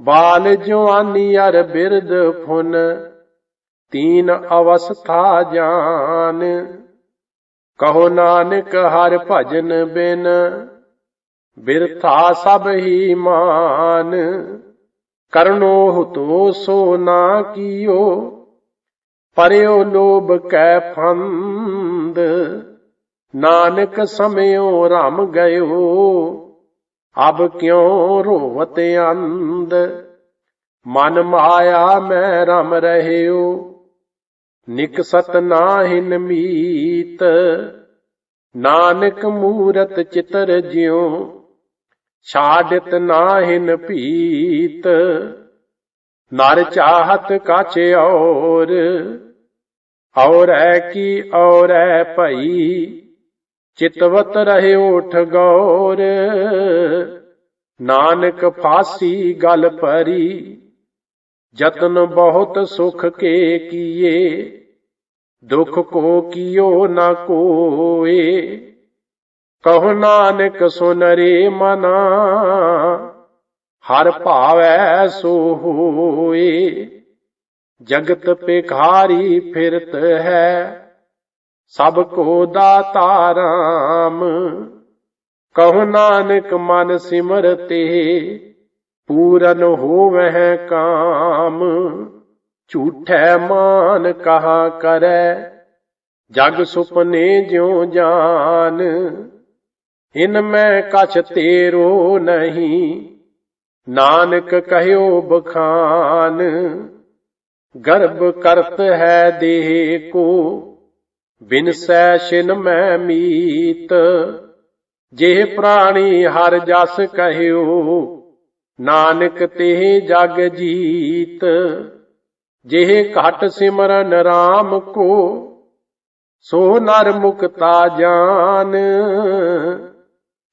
ਬਾਲ ਜਵਾਨੀ ਅਰ ਬਿਰਦ ਫੁਨ ਤੀਨ ਅਵਸਥਾ ਜਾਨ। ਕਹੋ ਨਾਨਕ ਹਰ ਭਜਨ ਬਿਨ, ਬਿਰਥਾ ਸਭ ਹੀ ਮਾਨ। ਕਰਨੋ ਤੋ ਸੋ ਨਾ ਕੀਓ, ਪਰਿਓ ਲੋਭ ਕੈ ਫੰਦ। ਨਾਨਕ ਸਮਿਓ ਰਮ ਗਇਓ ਅਬ ਕਿਉ ਰੋਵਤ ਅੰਧ? ਮਨ ਮਾਇਆ ਮੈਂ ਰਮ ਰਹਿਓ। ਨਿਕਸਤ ਨਾਹਿਨ ਮੀਤ। ਨਾਨਕ ਮੂਰਤ ਚਿਤਰ ਜਿਉ। ਛਾੜਤ ਨਾਹਿਨ ਭੀਤ। ਨਰ ਚਾਹਤ ਕਾਛ ਔਰ। ਔਰੈ ਕੀ ਔਰੈ ਭਈ। ਚਿਤਵਤ ਰਹੇ ਰਹਿਓ ਠਗੌਰ ਨਾਨਕ ਫਾਸੀ ਗਲ ਪਰੀ, ਜਤਨ ਬਹੁਤ ਸੁਖ ਕੇ ਕੀਏ। ਦੁਖ ਕੋ ਕੀਓ ਨਾ ਕੋਏ। ਕਹੋ ਨਾਨਕ ਸੁਨ ਰੇ ਮਨਾ, ਹਰ ਭਾਵੈ ਸੋ ਹੋਏ। ਜਗਤ ਪਿਖਾਰੀ ਫਿਰਤ ਹੈ ਸਭ ਕੋ ਦਾਤਾ ਰਾਮ। ਕਹੋ ਨਾਨਕ ਮਨ ਸਿਮਰਤੇ, ਪੂਰਨ ਹੋਵਹਿ ਕਾਮ। ਝੂਠੈ ਮਾਨ ਕਹਾ ਕਰੈ, ਜਗ ਸੁਪਨੇ ਜਿਉ ਜਾਨ। ਇਨ ਮੈਂ ਕਛ ਤੇਰੋ ਨਹੀਂ, ਨਾਨਕ ਕਹਿਓ ਬਖਾਨ। ਗਰਭ ਕਰਤ ਹੈ ਦੇਹ ਕੋ ਬਿਨਸੈ ਛਿਨ ਮੈ ਮੀਤ ਜਿਹ ਪ੍ਰਾਣੀ ਹਰ ਜਸ ਕਹਿਓ ਨਾਨਕ ਤੇ ਜਗ ਜੀਤ। ਜਿਹ ਘਟ ਸਿਮਰਨ RAM ਕੋ, ਸੋ ਨਰ ਮੁਕਤਾ ਜਾਨ।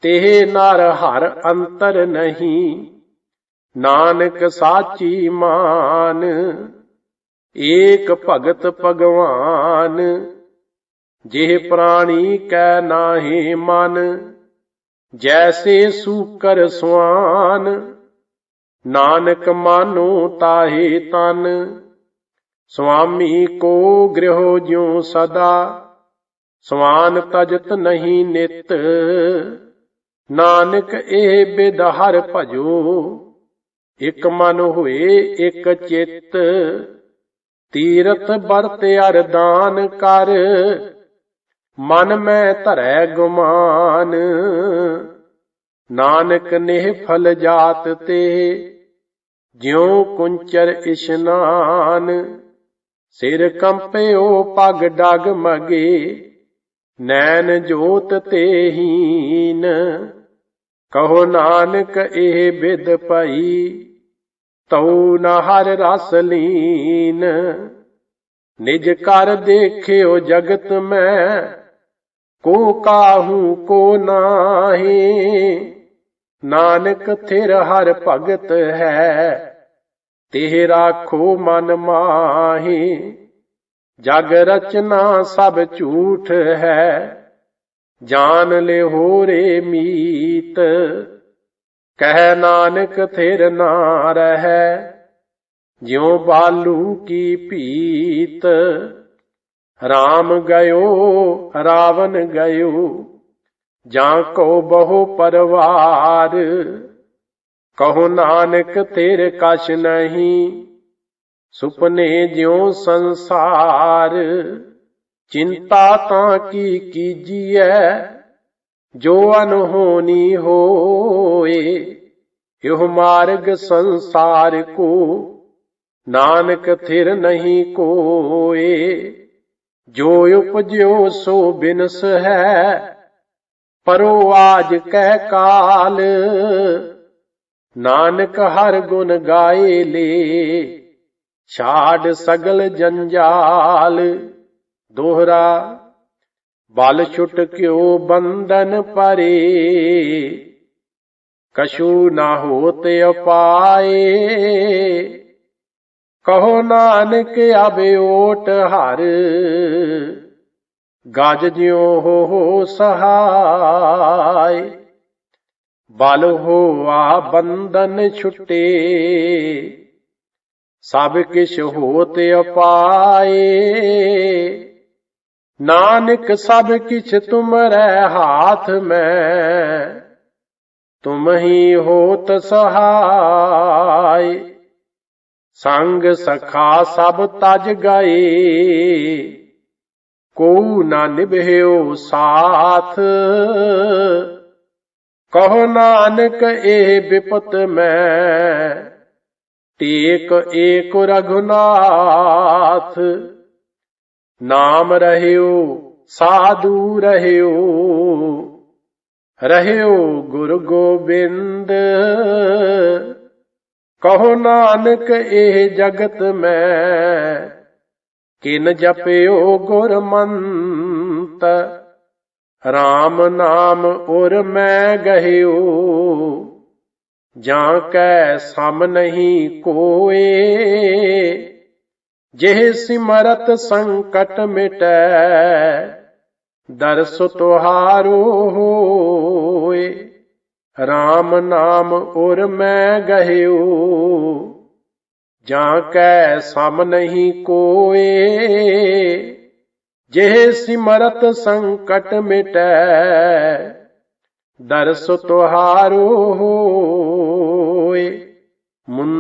ਤੇ ਨਰ ਹਰ ਅੰਤਰ ਨਹੀਂ, ਨਾਨਕ ਸਾਚੀ ਮਾਨ। ਏਕ ਭਗਤ ਭਗਵਾਨ ਜਿਹ ਪ੍ਰਾਣੀ ਕੈ ਨਾਹੀ ਮਨ, ਜੈਸੇ ਸੂਕਰ ਸੁਆਨ। ਨਾਨਕ ਮਾਨੋ ਤਾਹੇ ਤਨ, ਸੁਆਮੀ ਕੋ ਗ੍ਰਹਿ ਜਿਉ ਸਦਾ। ਸਵਾਨ ਤਜਤ ਨਹੀਂ ਨਿਤ, ਨਾਨਕ ਇਹ ਬਿਦ ਹਰ ਭਜੋ। ਇਕ ਮਨ ਹੋਏ ਇਕ ਚਿੱਤ, ਤੀਰਥ ਵਰਤ ਅਰਦਾਨ ਕਰ। ਮਨ ਮੈਂ ਧਰੈ ਗੁਮਾਨ, ਨਾਨਕ ਨੇਹ ਫਲ ਜਾਤ ਤੇ, ਜਿਉ ਕੁੰਚਰ ਇਸ਼ਨਾਨ। ਸਿਰ ਕੰਪਿਓ ਪਗ ਡਗ ਮਗੇ, ਨੈਣ ਜੋਤ ਤੇ ਹੀਨ। ਕਹੋ ਨਾਨਕ ਇਹ ਬਿਦ ਪਈ ਤਉ ਨ ਹਰ ਰਸ ਲੀਨ। ਨਿਜ ਕਰ ਦੇਖਿਓ ਜਗਤ ਮੈਂ ਕੋ ਕਾਹੂ ਕੋ ਨਾਹੀ, ਨਾਨਕ ਥਿਰ ਹਰ ਭਗਤ ਹੈ। ਤੇ ਰਾਖੋ ਮਨ ਮਾਹੀ, ਜਗ ਰਚਨਾ ਸਭ ਝੂਠ ਹੈ। ਜਾਨ ਲਿਓ ਰੇ ਮੀਤ, ਕਹਿ ਨਾਨਕ ਥਿਰ ਨਾ ਰਹੈ ਜਿਉ ਬਾਲੂ ਕੀ ਭੀਤ ਰਾਮ ਗਇਓ, ਰਾਵਣ ਗਇਓ, ਜਾਂ ਕੋ ਬਹੁ ਪਰਵਾਰ। ਕਹੋ ਨਾਨਕ, ਤੇਰੇ ਕਛ ਨਹੀਂ, ਸੁਪਨੇ ਜਿਉ ਸੰਸਾਰ। ਚਿੰਤਾ ਤਾਂ ਕੀ ਕੀਜੀਐ, ਜੋ ਅਨਹੋਨੀ ਹੋਏ। ਇਹ ਮਾਰਗ ਸੰਸਾਰ ਕੋ, ਨਾਨਕ ਥਿਰ ਨਹੀਂ ਕੋਏ। ਜੋ ਉਪਜਿਓ ਸੋ ਬਿਨਸ ਹੈ, ਪਰੋ ਆਜ ਕਹਿ ਕਾਲ। ਨਾਨਕ ਹਰ ਗੁਣ ਗਾਏ ਲੇ, ਛਾੜ ਸਗਲ ਜੰਜਾਲ। ਦੋਹਰਾ, ਬਲ ਛੁਟ ਕਿਉ ਬੰਧਨ ਪਰੇ ਕਸ਼ੂ ਨਾ ਹੋਤ ਅਪਾਏ। ਕਹੋ ਨਾਨਕ ਆਵੇ ਓਟ ਹਰ ਗਜ ਜਿਉ ਹੋ ਸਹਾਈ ਬਲ ਹੋਆ ਬੰਧਨ ਛੁਟੇ ਸਭ ਕਿਛ ਹੋਤ ਅਪਾਏ ਨਾਨਕ ਸਭ ਕਿਛ ਤੁਮਰੈ ਹਾਥ ਮੈਂ ਤੁਮ ਹੀ ਹੋਤ ਸਹਾਈ ਸੰਗ ਸਖਾ ਸਭ ਤਜ ਗਏ। ਕੋ ਨਾ ਨਿਭਿਓ ਸਾਥ। ਕਹੋ ਨਾਨਕ ਇਹ ਬਿਪਤ ਮੈਂ। ਟੇਕ ਏਕ ਰਘੁਨਾਥ। ਨਾਮ ਰਹਿਓ, ਸਾਧੂ ਰਹਿਓ। ਰਹਿਓ ਗੁਰ ਗੋਬਿੰਦ। ਕਹੋ ਨਾਨਕ ਇਹ ਜਗਤ ਮੈਂ, ਕਿਨ ਜਪਿਓ ਗੁਰਮੰਤ RAM ਨਾਮ ਉਰ ਮੈਂ ਗਹਿਓ, ਜਾਂ ਕੈ ਸਮ ਨਹੀਂ ਕੋਏ? ਜਿਹ ਸਿਮਰਤ ਸੰਕਟ ਮਿਟੈ, ਦਰਸ ਤੁਹਾਰੋ ਹੋਏ। RAM ਨਾਮ ਉਰ ਮੈਂ ਗਹਿਓ ਜਾਂ ਕੈ ਸਮ ਨਹੀਂ ਕੋਏ। ਜਿਹ ਸਿਮਰਤ ਸੰਕਟ ਮਿਟੈ, ਦਰਸ ਤੁਹਾਰੋ ਹੋਏ। ਮੁੰ